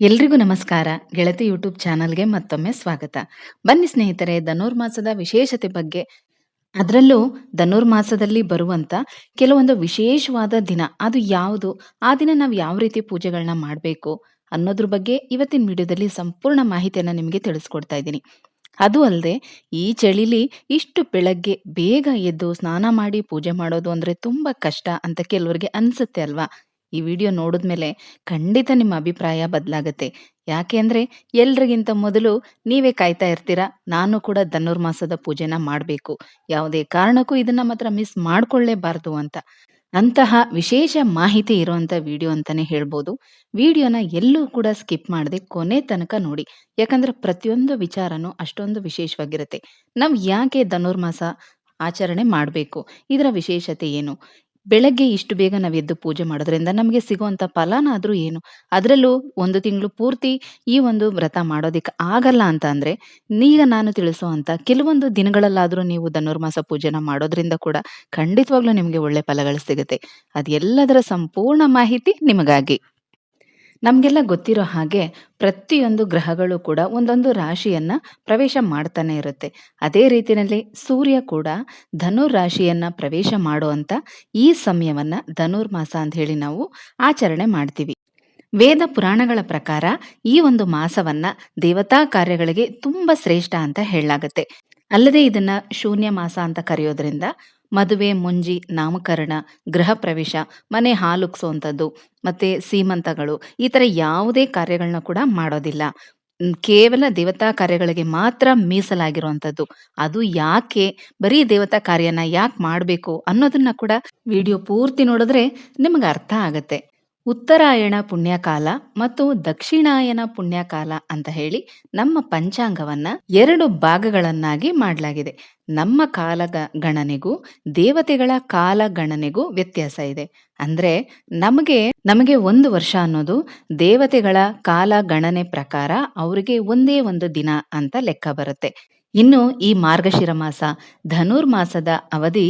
ಎಲ್ರಿಗೂ ನಮಸ್ಕಾರ. ಗೆಳತಿ ಯೂಟ್ಯೂಬ್ ಚಾನಲ್ಗೆ ಮತ್ತೊಮ್ಮೆ ಸ್ವಾಗತ. ಬನ್ನಿ ಸ್ನೇಹಿತರೆ ಧನುರ್ಮಾಸದ ವಿಶೇಷತೆ ಬಗ್ಗೆ. ಅದರಲ್ಲೂ ಧನುರ್ಮಾಸದಲ್ಲಿ ಬರುವಂತ ಕೆಲವೊಂದು ವಿಶೇಷವಾದ ದಿನ. ಅದು ಯಾವುದು? ಆ ದಿನ ನಾವು ಯಾವ ರೀತಿ ಪೂಜೆಗಳನ್ನ ಮಾಡಬೇಕು? ಅನ್ನೋದ್ರ ಬಗ್ಗೆ ಇವತ್ತಿನ ವಿಡಿಯೋದಲ್ಲಿ ಸಂಪೂರ್ಣ ಮಾಹಿತಿಯನ್ನು ನಿಮಗೆ ತಿಳಿಸ್ಕೊಡ್ತಾ ಇದ್ದೀನಿ. ಅದು ಅಲ್ಲದೆ ಈ ಚಳಿಲಿ ಇಷ್ಟು ಬೆಳಗ್ಗೆ ಬೇಗ ಎದ್ದು ಸ್ನಾನ ಮಾಡಿ ಪೂಜೆ ಮಾಡೋದು ಅಂದ್ರೆ ತುಂಬಾ ಕಷ್ಟ ಅಂತ ಕೆಲವರಿಗೆ ಅನ್ಸುತ್ತೆ ಅಲ್ವಾ? ಈ ವಿಡಿಯೋ ನೋಡಿದ್ಮೇಲೆ ಖಂಡಿತ ನಿಮ್ಮ ಅಭಿಪ್ರಾಯ ಬದಲಾಗುತ್ತೆ. ಯಾಕೆ ಅಂದರೆ ಎಲ್ರಿಗಿಂತ ಮೊದಲು ನೀವೇ ಕಾಯ್ತಾ ಇರ್ತೀರಾ? ನಾನು ಕೂಡ ಧನುರ್ಮಾಸದ ಪೂಜೆನ ಮಾಡಬೇಕು. ಯಾವುದೇ ಕಾರಣಕ್ಕೂ ಇದನ್ನ ಮಾತ್ರ ಮಿಸ್ ಮಾಡ್ಕೊಳ್ಳೇಬಾರ್ದು ಅಂತ. ಅಂತಹ ವಿಶೇಷ ಮಾಹಿತಿ ಇರುವಂಥ ವಿಡಿಯೋ ಅಂತಾನೆ ಹೇಳ್ಬೋದು. ವಿಡಿಯೋನ ಎಲ್ಲೂ ಕೂಡ ಸ್ಕಿಪ್ ಮಾಡದೆ ಕೊನೆ ತನಕ ನೋಡಿ. ಯಾಕಂದ್ರೆ ಪ್ರತಿಯೊಂದು ವಿಚಾರನೂ ಅಷ್ಟೊಂದು ವಿಶೇಷವಾಗಿರುತ್ತೆ. ನಾವು ಯಾಕೆ ಧನುರ್ಮಾಸ ಆಚರಣೆ ಮಾಡಬೇಕು? ಇದರ ವಿಶೇಷತೆ ಏನು? ಬೆಳಗ್ಗೆ ಇಷ್ಟು ಬೇಗ ನಾವು ಎದ್ದು ಪೂಜೆ ಮಾಡೋದ್ರಿಂದ ನಮಗೆ ಸಿಗುವಂತ ಫಲನಾದರೂ ಏನು? ಅದರಲ್ಲೂ ಒಂದು ತಿಂಗಳು ಪೂರ್ತಿ ಈ ಒಂದು ವ್ರತ ಮಾಡೋದಕ್ಕೆ ಆಗಲ್ಲ ಅಂತ ಅಂದರೆ ಈಗ ನಾನು ತಿಳಿಸುವಂಥ ಕೆಲವೊಂದು ದಿನಗಳಲ್ಲಾದ್ರೂ ನೀವು ಧನುರ್ಮಾಸ ಪೂಜೆನ ಮಾಡೋದ್ರಿಂದ ಕೂಡ ಖಂಡಿತವಾಗ್ಲೂ ನಿಮಗೆ ಒಳ್ಳೆ ಫಲಗಳು ಸಿಗುತ್ತೆ. ಅದೆಲ್ಲದರ ಸಂಪೂರ್ಣ ಮಾಹಿತಿ ನಿಮಗಾಗಿ. ನಮ್ಗೆಲ್ಲ ಗೊತ್ತಿರೋ ಹಾಗೆ ಪ್ರತಿಯೊಂದು ಗ್ರಹಗಳು ಕೂಡ ಒಂದೊಂದು ರಾಶಿಯನ್ನ ಪ್ರವೇಶ ಮಾಡ್ತಾನೆ ಇರುತ್ತೆ. ಅದೇ ರೀತಿಯಲ್ಲಿ ಸೂರ್ಯ ಕೂಡ ಧನುರ್ ರಾಶಿಯನ್ನ ಪ್ರವೇಶ ಮಾಡುವಂತ ಈ ಸಮಯವನ್ನ ಧನುರ್ಮಾಸ ಅಂತ ಹೇಳಿ ನಾವು ಆಚರಣೆ ಮಾಡ್ತೀವಿ. ವೇದ ಪುರಾಣಗಳ ಪ್ರಕಾರ ಈ ಒಂದು ಮಾಸವನ್ನ ದೇವತಾ ಕಾರ್ಯಗಳಿಗೆ ತುಂಬಾ ಶ್ರೇಷ್ಠ ಅಂತ ಹೇಳಲಾಗತ್ತೆ. ಅಲ್ಲದೆ ಇದನ್ನ ಶೂನ್ಯ ಮಾಸ ಅಂತ ಕರೆಯೋದ್ರಿಂದ ಮದುವೆ, ಮುಂಜಿ, ನಾಮಕರಣ, ಗೃಹ ಪ್ರವೇಶ, ಮನೆ ಹಾಲುಕ್ಸುವಂಥದ್ದು ಮತ್ತೆ ಸೀಮಂತಗಳು, ಈ ಥರ ಯಾವುದೇ ಕಾರ್ಯಗಳನ್ನ ಕೂಡ ಮಾಡೋದಿಲ್ಲ. ಕೇವಲ ದೇವತಾ ಕಾರ್ಯಗಳಿಗೆ ಮಾತ್ರ ಮೀಸಲಾಗಿರುವಂಥದ್ದು. ಅದು ಯಾಕೆ, ಬರೀ ದೇವತಾ ಕಾರ್ಯನ ಯಾಕೆ ಮಾಡಬೇಕು ಅನ್ನೋದನ್ನ ಕೂಡ ವಿಡಿಯೋ ಪೂರ್ತಿ ನೋಡಿದ್ರೆ ನಿಮಗೆ ಅರ್ಥ ಆಗತ್ತೆ. ಉತ್ತರಾಯಣ ಪುಣ್ಯಕಾಲ ಮತ್ತು ದಕ್ಷಿಣಾಯನ ಪುಣ್ಯಕಾಲ ಅಂತ ಹೇಳಿ ನಮ್ಮ ಪಂಚಾಂಗವನ್ನ ಎರಡು ಭಾಗಗಳನ್ನಾಗಿ ಮಾಡಲಾಗಿದೆ. ನಮ್ಮ ಕಾಲದ ಗಣನೆಗೂ ದೇವತೆಗಳ ಕಾಲ ಗಣನೆಗೂ ವ್ಯತ್ಯಾಸ ಇದೆ. ಅಂದ್ರೆ ನಮಗೆ ನಮಗೆ ಒಂದು ವರ್ಷ ಅನ್ನೋದು ದೇವತೆಗಳ ಕಾಲ ಗಣನೆ ಪ್ರಕಾರ ಅವರಿಗೆ ಒಂದೇ ಒಂದು ದಿನ ಅಂತ ಲೆಕ್ಕ ಬರುತ್ತೆ. ಇನ್ನು ಈ ಮಾರ್ಗಶಿರ ಮಾಸ ಧನುರ್ಮಾಸದ ಅವಧಿ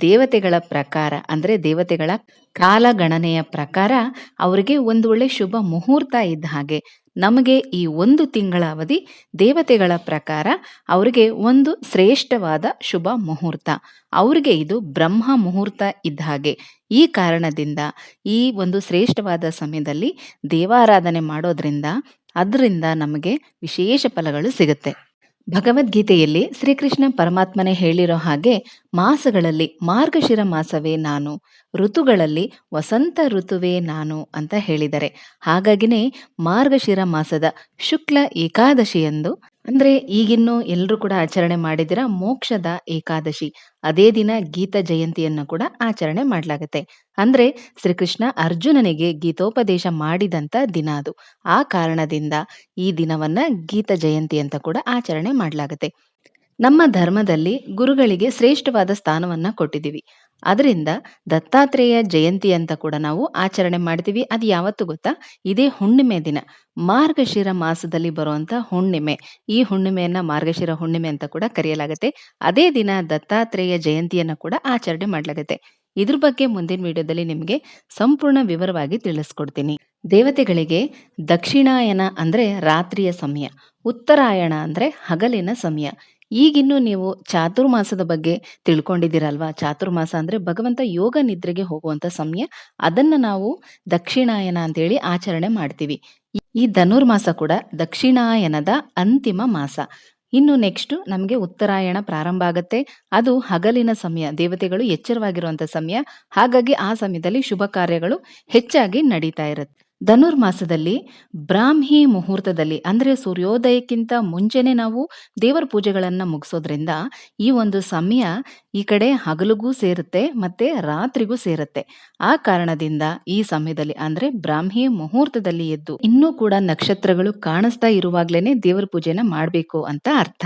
ದೇವತೆಗಳ ಪ್ರಕಾರ, ಅಂದರೆ ದೇವತೆಗಳ ಕಾಲಗಣನೆಯ ಪ್ರಕಾರ ಅವರಿಗೆ ಒಂದು ಒಳ್ಳೆ ಶುಭ ಮುಹೂರ್ತ ಇದ್ದ ಹಾಗೆ ನಮಗೆ ಈ ಒಂದು ತಿಂಗಳ ಅವಧಿ ದೇವತೆಗಳ ಪ್ರಕಾರ ಅವರಿಗೆ ಒಂದು ಶ್ರೇಷ್ಠವಾದ ಶುಭ ಮುಹೂರ್ತ. ಅವರಿಗೆ ಇದು ಬ್ರಹ್ಮ ಮುಹೂರ್ತ ಇದ್ದ ಹಾಗೆ. ಈ ಕಾರಣದಿಂದ ಈ ಒಂದು ಶ್ರೇಷ್ಠವಾದ ಸಮಯದಲ್ಲಿ ದೇವಾರಾಧನೆ ಮಾಡೋದ್ರಿಂದ ಅದರಿಂದ ನಮಗೆ ವಿಶೇಷ ಫಲಗಳು ಸಿಗುತ್ತೆ. ಭಗವದ್ಗೀತೆಯಲ್ಲಿ ಶ್ರೀಕೃಷ್ಣ ಪರಮಾತ್ಮನೇ ಹೇಳಿರೋ ಹಾಗೆ ಮಾಸಗಳಲ್ಲಿ ಮಾರ್ಗಶಿರ ಮಾಸವೇ ನಾನು, ಋತುಗಳಲ್ಲಿ ವಸಂತ ಋತುವೇ ನಾನು ಅಂತ ಹೇಳಿದರೆ. ಹಾಗಾಗಿನೇ ಮಾರ್ಗಶಿರ ಮಾಸದ ಶುಕ್ಲ ಏಕಾದಶಿಯಂದು ಅಂದ್ರೆ ಈಗಿನ್ನು ಎಲ್ಲರೂ ಕೂಡ ಆಚರಣೆ ಮಾಡಿದಿರ ಮೋಕ್ಷದ ಏಕಾದಶಿ. ಅದೇ ದಿನ ಗೀತ ಜಯಂತಿಯನ್ನು ಕೂಡ ಆಚರಣೆ ಮಾಡಲಾಗುತ್ತೆ. ಅಂದ್ರೆ ಶ್ರೀಕೃಷ್ಣ ಅರ್ಜುನನಿಗೆ ಗೀತೋಪದೇಶ ಮಾಡಿದಂತ ದಿನ ಅದು. ಆ ಕಾರಣದಿಂದ ಈ ದಿನವನ್ನ ಗೀತ ಜಯಂತಿ ಅಂತ ಕೂಡ ಆಚರಣೆ ಮಾಡಲಾಗುತ್ತೆ. ನಮ್ಮ ಧರ್ಮದಲ್ಲಿ ಗುರುಗಳಿಗೆ ಶ್ರೇಷ್ಠವಾದ ಸ್ಥಾನವನ್ನ ಕೊಟ್ಟಿದ್ದೀವಿ. ಅದರಿಂದ ದತ್ತಾತ್ರೇಯ ಜಯಂತಿ ಅಂತ ಕೂಡ ನಾವು ಆಚರಣೆ ಮಾಡ್ತೀವಿ. ಅದು ಯಾವತ್ತು ಗೊತ್ತಾ? ಇದೇ ಹುಣ್ಣಿಮೆ ದಿನ. ಮಾರ್ಗಶಿರ ಮಾಸದಲ್ಲಿ ಬರುವಂತ ಹುಣ್ಣಿಮೆ. ಈ ಹುಣ್ಣಿಮೆಯನ್ನ ಮಾರ್ಗಶಿರ ಹುಣ್ಣಿಮೆ ಅಂತ ಕೂಡ ಕರೆಯಲಾಗುತ್ತೆ. ಅದೇ ದಿನ ದತ್ತಾತ್ರೇಯ ಜಯಂತಿಯನ್ನ ಕೂಡ ಆಚರಣೆ ಮಾಡಲಾಗುತ್ತೆ. ಇದ್ರ ಬಗ್ಗೆ ಮುಂದಿನ ವಿಡಿಯೋದಲ್ಲಿ ನಿಮಗೆ ಸಂಪೂರ್ಣ ವಿವರವಾಗಿ ತಿಳಿಸ್ಕೊಡ್ತೀನಿ. ದೇವತೆಗಳಿಗೆ ದಕ್ಷಿಣಾಯನ ಅಂದ್ರೆ ರಾತ್ರಿಯ ಸಮಯ, ಉತ್ತರಾಯಣ ಅಂದ್ರೆ ಹಗಲಿನ ಸಮಯ. ಈಗಿನ್ನು ನೀವು ಚಾತುರ್ಮಾಸದ ಬಗ್ಗೆ ತಿಳ್ಕೊಂಡಿದ್ದೀರಲ್ವಾ? ಚಾತುರ್ಮಾಸ ಅಂದ್ರೆ ಭಗವಂತ ಯೋಗ ನಿದ್ರೆಗೆ ಹೋಗುವಂತ ಸಮಯ. ಅದನ್ನ ನಾವು ದಕ್ಷಿಣಾಯನ ಅಂತೇಳಿ ಆಚರಣೆ ಮಾಡ್ತೀವಿ. ಈ- ಧನುರ್ಮಾಸ ಕೂಡ ದಕ್ಷಿಣಾಯನದ ಅಂತಿಮ ಮಾಸ. ಇನ್ನು ನೆಕ್ಸ್ಟ್ ನಮಗೆ ಉತ್ತರಾಯಣ ಪ್ರಾರಂಭ ಆಗತ್ತೆ. ಅದು ಹಗಲಿನ ಸಮಯ. ದೇವತೆಗಳು ಎಚ್ಚರವಾಗಿರುವಂತ ಸಮಯ. ಹಾಗಾಗಿ ಆ ಸಮಯದಲ್ಲಿ ಶುಭ ಕಾರ್ಯಗಳು ಹೆಚ್ಚಾಗಿ ನಡೀತಾ ಇರುತ್ತೆ. ಧನುರ್ಮಾಸದಲ್ಲಿ ಬ್ರಾಹ್ಮಿ ಮುಹೂರ್ತದಲ್ಲಿ, ಅಂದರೆ ಸೂರ್ಯೋದಯಕ್ಕಿಂತ ಮುಂಚೆನೆ ನಾವು ದೇವರ ಪೂಜೆಗಳನ್ನು ಮುಗಿಸೋದ್ರಿಂದ ಈ ಒಂದು ಸಮಯ ಈ ಕಡೆ ಹಗಲಿಗೂ ಸೇರುತ್ತೆ, ಮತ್ತೆ ರಾತ್ರಿಗೂ ಸೇರುತ್ತೆ. ಆ ಕಾರಣದಿಂದ ಈ ಸಮಯದಲ್ಲಿ, ಅಂದರೆ ಬ್ರಾಹ್ಮಿ ಮುಹೂರ್ತದಲ್ಲಿ ಎದ್ದು ಇನ್ನೂ ಕೂಡ ನಕ್ಷತ್ರಗಳು ಕಾಣಿಸ್ತಾ ಇರುವಾಗ್ಲೇನೆ ದೇವರ ಪೂಜೆನ ಮಾಡಬೇಕು ಅಂತ ಅರ್ಥ.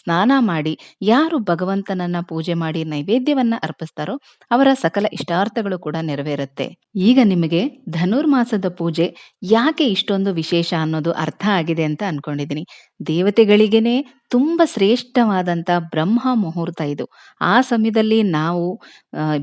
ಸ್ನಾನ ಮಾಡಿ ಯಾರು ಭಗವಂತನನ್ನ ಪೂಜೆ ಮಾಡಿ ನೈವೇದ್ಯವನ್ನ ಅರ್ಪಿಸ್ತಾರೋ ಅವರ ಸಕಲ ಇಷ್ಟಾರ್ಥಗಳು ಕೂಡ ನೆರವೇರುತ್ತೆ. ಈಗ ನಿಮಗೆ ಧನುರ್ಮಾಸದ ಪೂಜೆ ಯಾಕೆ ಇಷ್ಟೊಂದು ವಿಶೇಷ ಅನ್ನೋದು ಅರ್ಥ ಆಗಿದೆ ಅಂತ ಅನ್ಕೊಂಡಿದ್ದೀನಿ ದೇವತೆಗಳಿಗೇನೆ ತುಂಬ ಶ್ರೇಷ್ಠವಾದಂಥ ಬ್ರಹ್ಮ ಮುಹೂರ್ತ ಇದು. ಆ ಸಮಯದಲ್ಲಿ ನಾವು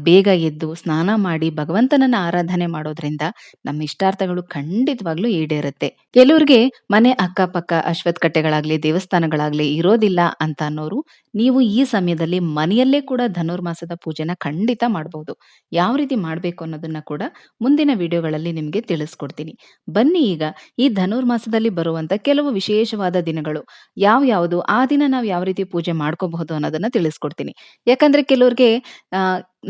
ಬೇಗ ಎದ್ದು ಸ್ನಾನ ಮಾಡಿ ಭಗವಂತನನ್ನ ಆರಾಧನೆ ಮಾಡೋದ್ರಿಂದ ನಮ್ಮ ಇಷ್ಟಾರ್ಥಗಳು ಖಂಡಿತವಾಗ್ಲೂ ಈಡೇರುತ್ತೆ. ಕೆಲವ್ರಿಗೆ ಮನೆ ಅಕ್ಕಪಕ್ಕ ಅಶ್ವತ್ ಕಟ್ಟೆಗಳಾಗ್ಲಿ, ದೇವಸ್ಥಾನಗಳಾಗ್ಲಿ ಇರೋದಿಲ್ಲ ಅಂತ ಅನ್ನೋರು ನೀವು ಈ ಸಮಯದಲ್ಲಿ ಮನೆಯಲ್ಲೇ ಕೂಡ ಧನುರ್ಮಾಸದ ಪೂಜೆನ ಖಂಡಿತ ಮಾಡಬಹುದು. ಯಾವ ರೀತಿ ಮಾಡಬೇಕು ಅನ್ನೋದನ್ನ ಕೂಡ ಮುಂದಿನ ವಿಡಿಯೋಗಳಲ್ಲಿ ನಿಮಗೆ ತಿಳಿಸ್ಕೊಡ್ತೀನಿ. ಬನ್ನಿ ಈಗ ಈ ಧನುರ್ಮಾಸದಲ್ಲಿ ಬರುವಂತ ಕೆಲವು ವಿಶೇಷವಾದ ದಿನಗಳು ಯಾವ್ಯಾವುದು, ಆ ದಿನ ನಾವು ಯಾವ ರೀತಿ ಪೂಜೆ ಮಾಡ್ಕೋಬಹುದು ಅನ್ನೋದನ್ನ ತಿಳಿಸ್ಕೊಡ್ತೀನಿ. ಯಾಕಂದ್ರೆ ಕೆಲವ್ರಿಗೆ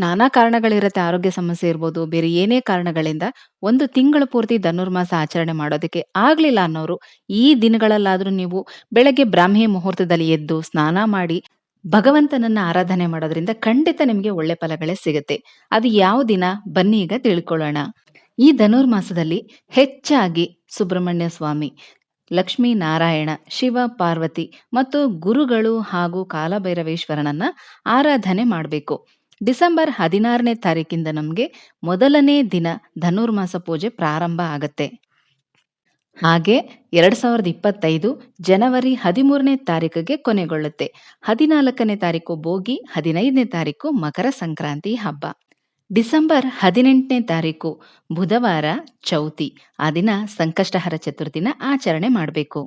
ನಾನಾ ಕಾರಣಗಳಿರುತ್ತೆ ಆರೋಗ್ಯ ಸಮಸ್ಯೆ ಇರ್ಬೋದು, ಬೇರೆ ಏನೇ ಕಾರಣಗಳಿಂದ ಒಂದು ತಿಂಗಳು ಪೂರ್ತಿ ಧನುರ್ಮಾಸ ಆಚರಣೆ ಮಾಡೋದಕ್ಕೆ ಆಗ್ಲಿಲ್ಲ ಅನ್ನೋರು ಈ ದಿನಗಳಲ್ಲಾದ್ರೂ ನೀವು ಬೆಳಗ್ಗೆ ಬ್ರಾಹ್ಮಿ ಮುಹೂರ್ತದಲ್ಲಿ ಎದ್ದು ಸ್ನಾನ ಮಾಡಿ ಭಗವಂತನನ್ನ ಆರಾಧನೆ ಮಾಡೋದ್ರಿಂದ ಖಂಡಿತ ನಿಮಗೆ ಒಳ್ಳೆ ಫಲಗಳೇ ಸಿಗುತ್ತೆ. ಅದು ಯಾವ ದಿನ ಬನ್ನಿ ಈಗ ತಿಳ್ಕೊಳ್ಳೋಣ. ಈ ಧನುರ್ಮಾಸದಲ್ಲಿ ಹೆಚ್ಚಾಗಿ ಸುಬ್ರಹ್ಮಣ್ಯ ಸ್ವಾಮಿ, ಲಕ್ಷ್ಮೀ ನಾರಾಯಣ, ಶಿವ ಪಾರ್ವತಿ ಮತ್ತು ಗುರುಗಳು ಹಾಗೂ ಕಾಲಭೈರವೇಶ್ವರನನ್ನ ಆರಾಧನೆ ಮಾಡಬೇಕು. ಡಿಸೆಂಬರ್ ಹದಿನಾರನೇ ತಾರೀಕಿಂದ ನಮಗೆ ಮೊದಲನೇ ದಿನ ಧನುರ್ಮಾಸ ಪೂಜೆ ಪ್ರಾರಂಭ ಆಗತ್ತೆ. ಹಾಗೆ ಎರಡ್ ಸಾವಿರದ ಇಪ್ಪತ್ತೈದು ಜನವರಿ ಹದಿಮೂರನೇ ತಾರೀಕಿಗೆ ಕೊನೆಗೊಳ್ಳುತ್ತೆ. ಹದಿನಾಲ್ಕನೇ ತಾರೀಕು ಭೋಗಿ, ಹದಿನೈದನೇ ತಾರೀಕು ಮಕರ ಸಂಕ್ರಾಂತಿ ಹಬ್ಬ. ಡಿಸೆಂಬರ್ ಹದಿನೆಂಟನೇ ತಾರೀಕು, ಬುಧವಾರ ಚೌತಿ. ಆ ದಿನ ಸಂಕಷ್ಟಹರ ಚತುರ್ಥಿನ ಆಚರಣೆ ಮಾಡಬೇಕು.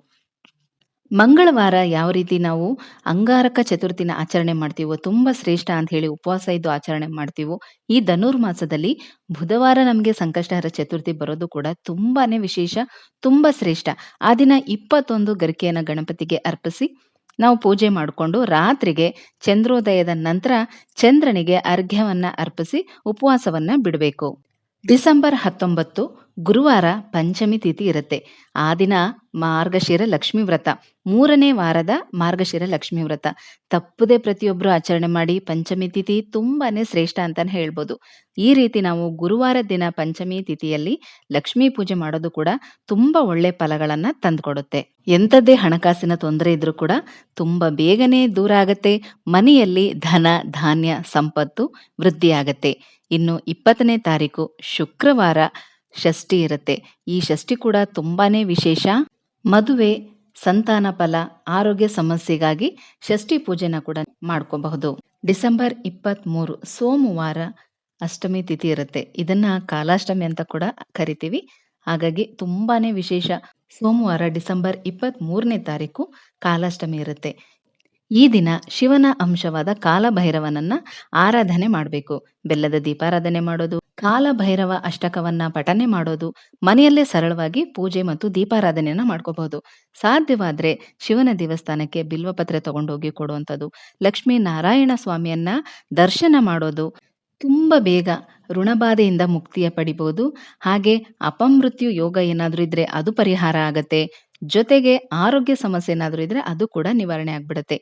ಮಂಗಳವಾರ ಯಾವ ರೀತಿ ನಾವು ಅಂಗಾರಕ ಚತುರ್ಥಿನ ಆಚರಣೆ ಮಾಡ್ತೀವೋ, ತುಂಬ ಶ್ರೇಷ್ಠ ಅಂತ ಹೇಳಿ ಉಪವಾಸ ಇದ್ದು ಆಚರಣೆ ಮಾಡ್ತೀವೋ, ಈ ಧನುರ್ಮಾಸದಲ್ಲಿ ಬುಧವಾರ ನಮಗೆ ಸಂಕಷ್ಟಹರ ಚತುರ್ಥಿ ಬರೋದು ಕೂಡ ತುಂಬಾನೇ ವಿಶೇಷ, ತುಂಬ ಶ್ರೇಷ್ಠ ಆ ದಿನ ಇಪ್ಪತ್ತೊಂದು ಗರಿಕೆಯನ್ನು ಗಣಪತಿಗೆ ಅರ್ಪಿಸಿ ನಾವು ಪೂಜೆ ಮಾಡಿಕೊಂಡು ರಾತ್ರಿಗೆ ಚಂದ್ರೋದಯದ ನಂತರ ಚಂದ್ರನಿಗೆ ಅರ್ಘ್ಯವನ್ನು ಅರ್ಪಿಸಿ ಉಪವಾಸವನ್ನು ಬಿಡಬೇಕು. ಡಿಸೆಂಬರ್ ಹತ್ತೊಂಬತ್ತು ಗುರುವಾರ ಪಂಚಮಿ ತಿಥಿ ಇರುತ್ತೆ. ಆ ದಿನ ಮಾರ್ಗಶಿರ ಲಕ್ಷ್ಮೀ ವ್ರತ. ಮೂರನೇ ವಾರದ ಮಾರ್ಗಶಿರ ಲಕ್ಷ್ಮೀ ವ್ರತ. ತಪ್ಪದೆ ಪ್ರತಿಯೊಬ್ಬರು ಆಚರಣೆ ಮಾಡಿ ಪಂಚಮಿ ತಿಥಿ ತುಂಬಾನೇ ಶ್ರೇಷ್ಠ ಅಂತಾನೆ ಹೇಳ್ಬೋದು. ಈ ರೀತಿ ನಾವು ಗುರುವಾರ ದಿನ ಪಂಚಮಿ ತಿಥಿಯಲ್ಲಿ ಲಕ್ಷ್ಮೀ ಪೂಜೆ ಮಾಡೋದು ಕೂಡ ತುಂಬಾ ಒಳ್ಳೆ ಫಲಗಳನ್ನ ತಂದುಕೊಡುತ್ತೆ. ಎಂಥದ್ದೇ ಹಣಕಾಸಿನ ತೊಂದರೆ ಇದ್ರೂ ಕೂಡ ತುಂಬಾ ಬೇಗನೆ ದೂರ ಆಗತ್ತೆ. ಮನೆಯಲ್ಲಿ ಧನ, ಧಾನ್ಯ, ಸಂಪತ್ತು ವೃದ್ಧಿಯಾಗತ್ತೆ. ಇನ್ನು ಇಪ್ಪತ್ತನೇ ತಾರೀಕು ಶುಕ್ರವಾರ ಷಷ್ಠಿ ಇರುತ್ತೆ. ಈ ಷಷ್ಠಿ ಕೂಡ ತುಂಬಾನೇ ವಿಶೇಷ. ಮದುವೆ, ಸಂತಾನ ಫಲ, ಆರೋಗ್ಯ ಸಮಸ್ಯೆಗಾಗಿ ಷಷ್ಠಿ ಪೂಜೆನ ಕೂಡ ಮಾಡ್ಕೋಬಹುದು. ಡಿಸೆಂಬರ್ ಇಪ್ಪತ್ತ್ ಮೂರು ಸೋಮವಾರ ಅಷ್ಟಮಿ ತಿಥಿ ಇರುತ್ತೆ. ಇದನ್ನ ಕಾಲಾಷ್ಟಮಿ ಅಂತ ಕೂಡ ಕರಿತೀವಿ. ಹಾಗಾಗಿ ತುಂಬಾನೇ ವಿಶೇಷ. ಸೋಮವಾರ, ಡಿಸೆಂಬರ್ ಇಪ್ಪತ್ತ್ ಮೂರನೇ ತಾರೀಕು ಕಾಲಾಷ್ಟಮಿ ಇರುತ್ತೆ. ಈ ದಿನ ಶಿವನ ಅಂಶವಾದ ಕಾಲಭೈರವನನ್ನ ಆರಾಧನೆ ಮಾಡಬೇಕು. ಬೆಲ್ಲದ ದೀಪಾರಾಧನೆ ಮಾಡೋದು. ಕಾಲಭೈರವ ಅಷ್ಟಕವನ್ನ ಪಠನೆ ಮಾಡೋದು, ಮನೆಯಲ್ಲೇ ಸರಳವಾಗಿ ಪೂಜೆ ಮತ್ತು ದೀಪಾರಾಧನೆಯನ್ನ ಮಾಡ್ಕೋಬಹುದು. ಸಾಧ್ಯವಾದ್ರೆ ಶಿವನ ದೇವಸ್ಥಾನಕ್ಕೆ ಬಿಲ್ವಪತ್ರೆ ತಗೊಂಡೋಗಿ ಕೊಡುವಂಥದ್ದು. ಲಕ್ಷ್ಮೀ ನಾರಾಯಣ ಸ್ವಾಮಿಯನ್ನ ದರ್ಶನ ಮಾಡೋದು ತುಂಬ ಬೇಗ ಋಣಬಾಧೆಯಿಂದ ಮುಕ್ತಿಯ ಪಡಿಬಹುದು ಹಾಗೆ ಅಪಮೃತ್ಯು ಯೋಗ ಏನಾದರೂ ಇದ್ರೆ ಅದು ಪರಿಹಾರ ಆಗತ್ತೆ. ಜೊತೆಗೆ ಆರೋಗ್ಯ ಸಮಸ್ಯೆ ಏನಾದರೂ ಇದ್ರೆ ಅದು ಕೂಡ ನಿವಾರಣೆ ಆಗ್ಬಿಡತ್ತೆ.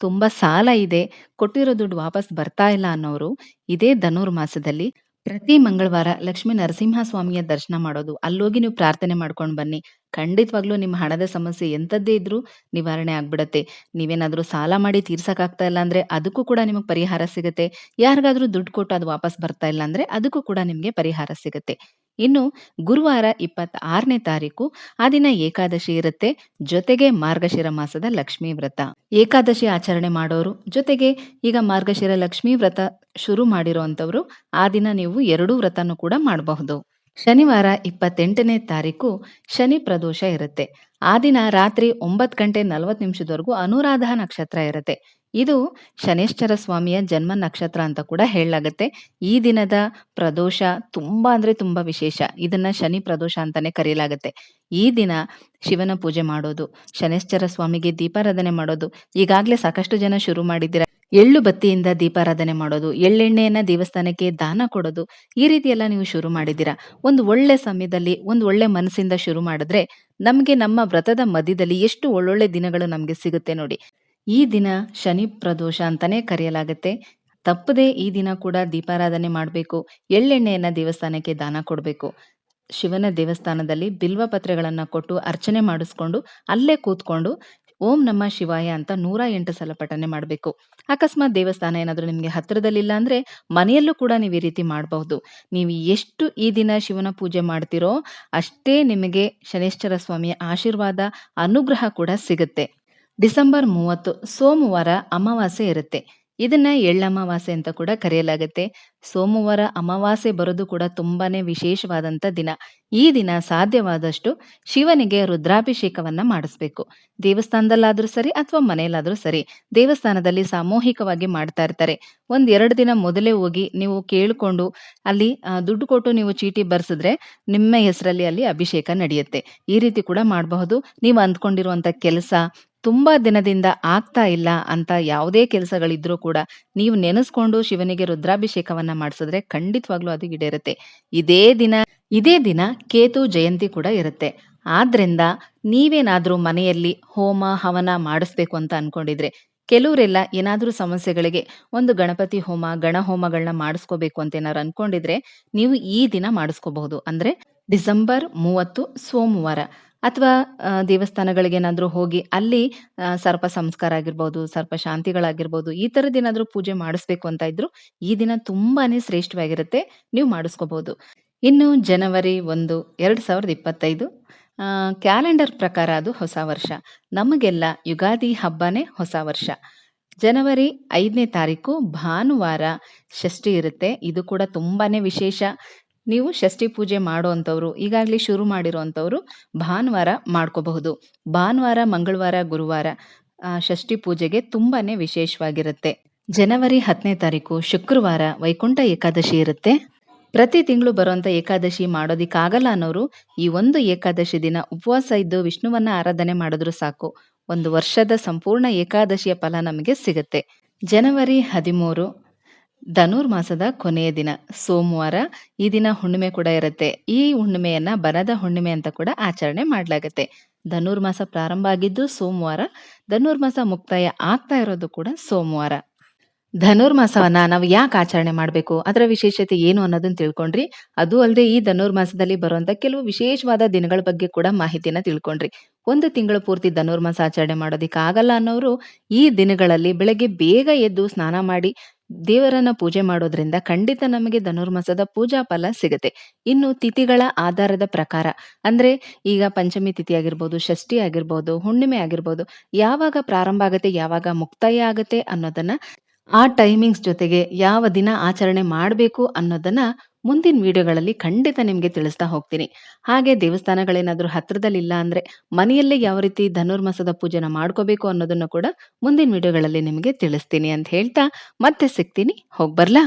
ತುಂಬಾ ಸಾಲ ಇದೆ. ಕೊಟ್ಟಿರೋ ದುಡ್ಡು ವಾಪಸ್ ಬರ್ತಾ ಇಲ್ಲ ಅನ್ನೋರು ಇದೇ ಧನುರ್ಮಾಸದಲ್ಲಿ ಪ್ರತಿ ಮಂಗಳವಾರ ಲಕ್ಷ್ಮೀ ನರಸಿಂಹ ಸ್ವಾಮಿಯ ದರ್ಶನ ಮಾಡೋದು, ಅಲ್ಲೋಗಿ ನೀವು ಪ್ರಾರ್ಥನೆ ಮಾಡ್ಕೊಂಡು ಬನ್ನಿ. ಖಂಡಿತವಾಗ್ಲೂ ನಿಮ್ಮ ಹಣದ ಸಮಸ್ಯೆ ಎಂಥದ್ದೇ ಇದ್ರೂ ನಿವಾರಣೆ ಆಗ್ಬಿಡತ್ತೆ. ನೀವೇನಾದರೂ ಸಾಲ ಮಾಡಿ ತೀರ್ಸಕ್ಕಾಗ್ತಾ ಇಲ್ಲ ಅಂದ್ರೆ ಅದಕ್ಕೂ ಕೂಡ ನಿಮಗೆ ಪರಿಹಾರ ಸಿಗುತ್ತೆ. ಯಾರಿಗಾದ್ರೂ ದುಡ್ಡು ಕೊಟ್ಟು ಅದು ವಾಪಸ್ ಬರ್ತಾ ಇಲ್ಲ ಅಂದ್ರೆ ಅದಕ್ಕೂ ಕೂಡ ನಿಮಗೆ ಪರಿಹಾರ ಸಿಗುತ್ತೆ. ಇನ್ನು ಗುರುವಾರ ಇಪ್ಪತ್ತ ಆರನೇ ತಾರೀಕು, ಆ ದಿನ ಏಕಾದಶಿ ಇರುತ್ತೆ. ಜೊತೆಗೆ ಮಾರ್ಗಶಿರ ಮಾಸದ ಲಕ್ಷ್ಮೀ ವ್ರತ. ಏಕಾದಶಿ ಆಚರಣೆ ಮಾಡೋರು, ಜೊತೆಗೆ ಈಗ ಮಾರ್ಗಶಿರ ಲಕ್ಷ್ಮೀ ವ್ರತ ಶುರು ಮಾಡಿರೋಂಥವ್ರು, ಆ ದಿನ ನೀವು ಎರಡೂ ವ್ರತನೂ ಕೂಡ ಮಾಡಬಹುದು. ಶನಿವಾರ ಇಪ್ಪತ್ತೆಂಟನೇ ತಾರೀಕು ಶನಿ ಪ್ರದೋಷ ಇರುತ್ತೆ. ಆ ದಿನ ರಾತ್ರಿ ಒಂಬತ್ ಗಂಟೆ ನಲವತ್ತು ನಿಮಿಷದವರೆಗೂ ಅನುರಾಧ ನಕ್ಷತ್ರ ಇರುತ್ತೆ. ಇದು ಶನೇಶ್ವರ ಸ್ವಾಮಿಯ ಜನ್ಮ ನಕ್ಷತ್ರ ಅಂತ ಕೂಡ ಹೇಳಲಾಗತ್ತೆ. ಈ ದಿನದ ಪ್ರದೋಷ ತುಂಬಾ ಅಂದ್ರೆ ತುಂಬಾ ವಿಶೇಷ. ಇದನ್ನ ಶನಿ ಪ್ರದೋಷ ಅಂತಾನೆ ಕರೆಯಲಾಗತ್ತೆ ಈ ದಿನ ಶಿವನ ಪೂಜೆ ಮಾಡೋದು, ಶನೇಶ್ವರ ಸ್ವಾಮಿಗೆ ದೀಪಾರಾಧನೆ ಮಾಡೋದು, ಈಗಾಗಲೇ ಸಾಕಷ್ಟು ಜನ ಶುರು ಮಾಡಿದ್ದೀರಾ ಎಳ್ಳು ಬತ್ತಿಯಿಂದ ದೀಪಾರಾಧನೆ ಮಾಡೋದು, ಎಳ್ಳೆಣ್ಣೆಯನ್ನ ದೇವಸ್ಥಾನಕ್ಕೆ ದಾನ ಕೊಡೋದು, ಈ ರೀತಿ ಎಲ್ಲ ನೀವು ಶುರು ಮಾಡಿದ್ದೀರಾ? ಒಂದು ಒಳ್ಳೆ ಸಮಯದಲ್ಲಿ, ಒಂದು ಒಳ್ಳೆ ಮನಸ್ಸಿಂದ ಶುರು ಮಾಡಿದ್ರೆ ನಮಗೆ ನಮ್ಮ ವ್ರತದ ಮಧ್ಯದಲ್ಲಿ ಎಷ್ಟು ಒಳ್ಳೊಳ್ಳೆ ದಿನಗಳು ನಮಗೆ ಸಿಗುತ್ತೆ ನೋಡಿ. ಈ ದಿನ ಶನಿ ಪ್ರದೋಷ ಅಂತಾನೆ ಕರೆಯಲಾಗುತ್ತೆ. ತಪ್ಪದೆ ಈ ದಿನ ಕೂಡ ದೀಪಾರಾಧನೆ ಮಾಡಬೇಕು, ಎಳ್ಳೆಣ್ಣೆಯನ್ನ ದೇವಸ್ಥಾನಕ್ಕೆ ದಾನ ಕೊಡಬೇಕು. ಶಿವನ ದೇವಸ್ಥಾನದಲ್ಲಿ ಬಿಲ್ವ ಪತ್ರೆಗಳನ್ನ ಕೊಟ್ಟು ಅರ್ಚನೆ ಮಾಡಿಸ್ಕೊಂಡು ಅಲ್ಲೇ ಕೂತ್ಕೊಂಡು ಓಂ ನಮ್ಮ ಶಿವಾಯ ಅಂತ 108 ಸಲ ಪಠನೆ ಮಾಡಬೇಕು. ಅಕಸ್ಮಾತ್ ದೇವಸ್ಥಾನ ಏನಾದರೂ ನಿಮಗೆ ಹತ್ತಿರದಲ್ಲಿಲ್ಲ ಅಂದರೆ ಮನೆಯಲ್ಲೂ ಕೂಡ ನೀವು ಈ ರೀತಿ ಮಾಡಬಹುದು. ನೀವು ಎಷ್ಟು ಈ ದಿನ ಶಿವನ ಪೂಜೆ ಮಾಡ್ತಿರೋ ಅಷ್ಟೇ ನಿಮಗೆ ಶನೇಶ್ವರ ಸ್ವಾಮಿಯ ಆಶೀರ್ವಾದ, ಅನುಗ್ರಹ ಕೂಡ ಸಿಗುತ್ತೆ. ಡಿಸೆಂಬರ್ 30 ಸೋಮವಾರ ಅಮಾವಾಸ್ಯೆ ಇರುತ್ತೆ. ಇದನ್ನ ಎಳ್ಳಮಾವಾಸೆ ಅಂತ ಕೂಡ ಕರೆಯಲಾಗುತ್ತೆ. ಸೋಮವಾರ ಅಮಾವಾಸ್ಯೆ ಬರೋದು ಕೂಡ ತುಂಬಾನೇ ವಿಶೇಷವಾದಂತ ದಿನ. ಈ ದಿನ ಸಾಧ್ಯವಾದಷ್ಟು ಶಿವನಿಗೆ ರುದ್ರಾಭಿಷೇಕವನ್ನ ಮಾಡಿಸ್ಬೇಕು. ದೇವಸ್ಥಾನದಲ್ಲಾದ್ರೂ ಸರಿ ಅಥವಾ ಮನೆಯಲ್ಲಾದ್ರೂ ಸರಿ. ದೇವಸ್ಥಾನದಲ್ಲಿ ಸಾಮೂಹಿಕವಾಗಿ ಮಾಡ್ತಾ ಇರ್ತಾರೆ. ಒಂದ್ ಎರಡು ದಿನ ಮೊದಲೇ ಹೋಗಿ ನೀವು ಕೇಳ್ಕೊಂಡು ಅಲ್ಲಿ ದುಡ್ಡು ಕೊಟ್ಟು ನೀವು ಚೀಟಿ ಬರ್ಸಿದ್ರೆ ನಿಮ್ಮ ಹೆಸರಲ್ಲಿ ಅಲ್ಲಿ ಅಭಿಷೇಕ ನಡೆಯುತ್ತೆ. ಈ ರೀತಿ ಕೂಡ ಮಾಡಬಹುದು. ನೀವು ಅಂದ್ಕೊಂಡಿರುವಂತ ಕೆಲಸ ತುಂಬಾ ದಿನದಿಂದ ಆಗ್ತಾ ಇಲ್ಲ ಅಂತ ಯಾವುದೇ ಕೆಲಸಗಳಿದ್ರೂ ಕೂಡ ನೀವು ನೆನೆಸ್ಕೊಂಡು ಶಿವನಿಗೆ ರುದ್ರಾಭಿಷೇಕವನ್ನ ಮಾಡಿಸಿದ್ರೆ ಖಂಡಿತವಾಗ್ಲೂ ಅದು ಈಡೇರುತ್ತೆ. ಇದೇ ದಿನ ಇದೇ ದಿನ ಕೇತು ಜಯಂತಿ ಕೂಡ ಇರುತ್ತೆ. ಆದ್ರಿಂದ ನೀವೇನಾದ್ರೂ ಮನೆಯಲ್ಲಿ ಹೋಮ, ಹವನ ಮಾಡಿಸ್ಬೇಕು ಅಂತ ಅನ್ಕೊಂಡಿದ್ರೆ ಕೆಲವರೆಲ್ಲ ಏನಾದ್ರೂ ಸಮಸ್ಯೆಗಳಿಗೆ ಒಂದು ಗಣಪತಿ ಹೋಮ, ಗಣಹೋಮಗಳನ್ನ ಮಾಡಿಸ್ಕೋಬೇಕು ಅಂತ ಏನಾದ್ರು ಅನ್ಕೊಂಡಿದ್ರೆ ನೀವು ಈ ದಿನ ಮಾಡಿಸ್ಕೋಬಹುದು. ಅಂದ್ರೆ ಡಿಸೆಂಬರ್ 30 ಸೋಮವಾರ ಅಥವಾ ದೇವಸ್ಥಾನಗಳಿಗೆ ದೇವಸ್ಥಾನಗಳಿಗೇನಾದ್ರೂ ಹೋಗಿ ಅಲ್ಲಿ ಸರ್ಪ ಸಂಸ್ಕಾರ ಆಗಿರ್ಬೋದು, ಸರ್ಪ ಶಾಂತಿಗಳಾಗಿರ್ಬೋದು, ಈ ಥರದ್ದೇನಾದ್ರೂ ಪೂಜೆ ಮಾಡಿಸ್ಬೇಕು ಅಂತ ಇದ್ರು ಈ ದಿನ ತುಂಬಾನೇ ಶ್ರೇಷ್ಠವಾಗಿರುತ್ತೆ. ನೀವು ಮಾಡಿಸ್ಕೋಬಹುದು. ಇನ್ನು ಜನವರಿ ಒಂದು ಎರಡು ಸಾವಿರದ ಇಪ್ಪತ್ತೈದು ಕ್ಯಾಲೆಂಡರ್ ಪ್ರಕಾರ ಅದು ಹೊಸ ವರ್ಷ. ನಮಗೆಲ್ಲ ಯುಗಾದಿ ಹಬ್ಬನೇ ಹೊಸ ವರ್ಷ. ಜನವರಿ ಐದನೇ ತಾರೀಕು ಭಾನುವಾರ ಷಷ್ಠಿ ಇರುತ್ತೆ. ಇದು ಕೂಡ ತುಂಬಾನೇ ವಿಶೇಷ. ನೀವು ಷಷ್ಠಿ ಪೂಜೆ ಮಾಡುವಂಥವ್ರು ಈಗಾಗಲೇ ಶುರು ಮಾಡಿರುವಂಥವ್ರು ಭಾನುವಾರ ಮಾಡ್ಕೋಬಹುದು. ಭಾನುವಾರ, ಮಂಗಳವಾರ, ಗುರುವಾರ ಷಷ್ಠಿ ಪೂಜೆಗೆ ತುಂಬಾನೇ ವಿಶೇಷವಾಗಿರುತ್ತೆ. ಜನವರಿ 10ನೇ ತಾರೀಕು ಶುಕ್ರವಾರ ವೈಕುಂಠ ಏಕಾದಶಿ ಇರುತ್ತೆ. ಪ್ರತಿ ತಿಂಗಳು ಬರುವಂಥ ಏಕಾದಶಿ ಮಾಡೋದಿಕ್ಕಾಗಲ್ಲ ಅನ್ನೋರು ಈ ಒಂದು ಏಕಾದಶಿ ದಿನ ಉಪವಾಸ ಇದ್ದು ವಿಷ್ಣುವನ್ನ ಆರಾಧನೆ ಮಾಡಿದ್ರು ಸಾಕು. ಒಂದು ವರ್ಷದ ಸಂಪೂರ್ಣ ಏಕಾದಶಿಯ ಫಲ ನಮಗೆ ಸಿಗುತ್ತೆ. ಜನವರಿ 13 ಧನುರ್ಮಾಸದ ಕೊನೆಯ ದಿನ, ಸೋಮವಾರ. ಈ ದಿನ ಹುಣ್ಣಿಮೆ ಕೂಡ ಇರುತ್ತೆ. ಈ ಹುಣ್ಣಿಮೆಯನ್ನ ಬರದ ಹುಣ್ಣಿಮೆ ಅಂತ ಕೂಡ ಆಚರಣೆ ಮಾಡಲಾಗುತ್ತೆ ಧನುರ್ಮಾಸ ಪ್ರಾರಂಭ ಆಗಿದ್ದು ಸೋಮವಾರ. ಧನುರ್ಮಾಸ ಮುಕ್ತಾಯ ಆಗ್ತಾ ಇರೋದು ಕೂಡ ಸೋಮವಾರ. ಧನುರ್ಮಾಸವನ್ನ ನಾವು ಯಾಕೆ ಆಚರಣೆ ಮಾಡಬೇಕು? ಅದರ ವಿಶೇಷತೆ ಏನು ಅನ್ನೋದನ್ನ ತಿಳ್ಕೊಂಡ್ರಿ. ಅದು ಅಲ್ಲದೆ ಈ ಧನುರ್ಮಾಸದಲ್ಲಿ ಬರುವಂತ ಕೆಲವು ವಿಶೇಷವಾದ ದಿನಗಳ ಬಗ್ಗೆ ಕೂಡ ಮಾಹಿತಿನ ತಿಳ್ಕೊಂಡ್ರಿ. ಒಂದು ತಿಂಗಳು ಪೂರ್ತಿ ಧನುರ್ಮಾಸ ಆಚರಣೆ ಮಾಡೋದಿಕ್ಕಾಗಲ್ಲ ಅನ್ನೋರು ಈ ದಿನಗಳಲ್ಲಿ ಬೆಳಗ್ಗೆ ಬೇಗ ಎದ್ದು ಸ್ನಾನ ಮಾಡಿ ದೇವರನ್ನ ಪೂಜೆ ಮಾಡೋದ್ರಿಂದ ಖಂಡಿತ ನಮಗೆ ಧನುರ್ಮಾಸದ ಪೂಜಾ ಫಲ ಸಿಗುತ್ತೆ. ಇನ್ನು ತಿಥಿಗಳ ಆಧಾರದ ಪ್ರಕಾರ ಅಂದ್ರೆ ಈಗ ಪಂಚಮಿ ತಿಥಿ ಆಗಿರ್ಬೋದು, ಷಷ್ಠಿ ಆಗಿರ್ಬೋದು, ಹುಣ್ಣಿಮೆ ಆಗಿರ್ಬೋದು ಯಾವಾಗ ಪ್ರಾರಂಭ ಆಗುತ್ತೆ, ಯಾವಾಗ ಮುಕ್ತಾಯ ಆಗುತ್ತೆ ಅನ್ನೋದನ್ನ ಆ ಟೈಮಿಂಗ್ಸ್ ಜೊತೆಗೆ ಯಾವ ದಿನ ಆಚರಣೆ ಮಾಡಬೇಕು ಅನ್ನೋದನ್ನ ಮುಂದಿನ ವಿಡಿಯೋಗಳಲ್ಲಿ ಖಂಡಿತ ನಿಮಗೆ ತಿಳಿಸ್ತಾ ಹೋಗ್ತೀನಿ. ಹಾಗೆ ದೇವಸ್ಥಾನಗಳೇನಾದ್ರೂ ಹತ್ರದಲ್ಲಿಲ್ಲ ಅಂದ್ರೆ ಮನೆಯಲ್ಲೇ ಯಾವ ರೀತಿ ಧನುರ್ಮಾಸದ ಪೂಜೆನ ಮಾಡ್ಕೋಬೇಕು ಅನ್ನೋದನ್ನು ಕೂಡ ಮುಂದಿನ ವಿಡಿಯೋಗಳಲ್ಲಿ ನಿಮಗೆ ತಿಳಿಸ್ತೀನಿ ಅಂತ ಹೇಳ್ತಾ ಮತ್ತೆ ಸಿಗ್ತೀನಿ. ಹೋಗ್ಬರ್ಲಾ?